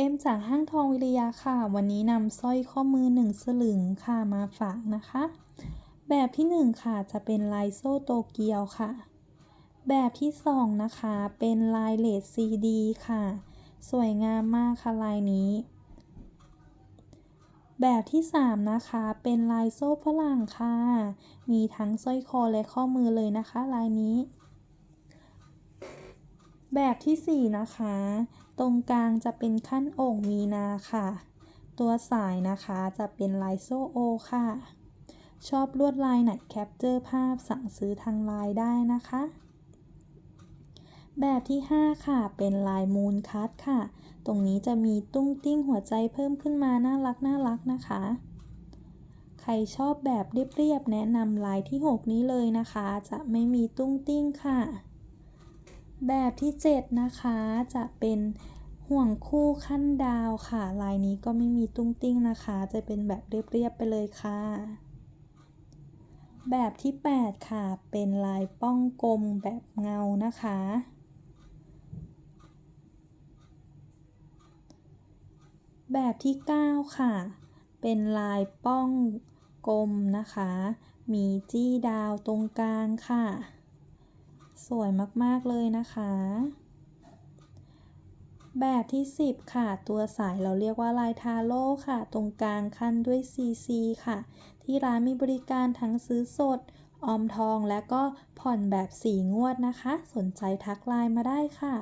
เอ็มจากห้างทองวิริยะค่ะ วันนี้นำสร้อยข้อมือหนึ่งสลึงค่ะมาฝากนะคะ แบบที่หนึ่งค่ะจะเป็นลายโซ่โตเกียวค่ะ แบบที่สองนะคะเป็นลายเลดซีดีค่ะ สวยงามมากค่ะลายนี้ แบบที่สามนะคะเป็นลายโซ่ฝรั่งค่ะ มีทั้งสร้อยคอและข้อมือเลยนะคะลายนี้ แบบที่สี่นะคะ ตรงกลางจะเป็นขั้นโอ่งมีนาค่ะ ตัวสายนะคะจะเป็นลายโซโอค่ะ ชอบลวดลายไหนแคปเจอร์ภาพสั่งซื้อทางไลน์ได้นะคะ แบบที่ 5 ค่ะ เป็นลายมูนคัทค่ะ ตรงนี้จะมีตุ้งติ้งหัวใจเพิ่มขึ้นมาน่ารักน่ารักนะคะใครชอบแบบเรียบๆ แนะนำลายที่ 6 นี้เลยนะคะ จะไม่มีตุ้งติ้งค่ะ แบบที่ 7 นะคะจะเป็นห่วงคู่ขั้นดาวค่ะ ลายนี้ก็ไม่มีตุ้งติ้งนะคะ จะเป็นแบบเรียบๆไปเลยค่ะ แบบที่ 8 ค่ะ เป็นลายป้องกลมแบบเงานะคะ แบบที่ 9 ค่ะ เป็นลายป้องกลมนะคะ มีจี้ดาวตรงกลางค่ะ สวยมาก ๆ เลยนะคะ แบบที่ 10 ค่ะ ตัวสายเราเรียกว่าลายทาโร่ค่ะ ตรงกลางขั้นด้วย CC ค่ะ ที่ร้านมีบริการทั้งซื้อสด ออมทองและก็ผ่อนแบบสีงวดนะคะ สนใจทักไลน์มาได้ค่ะ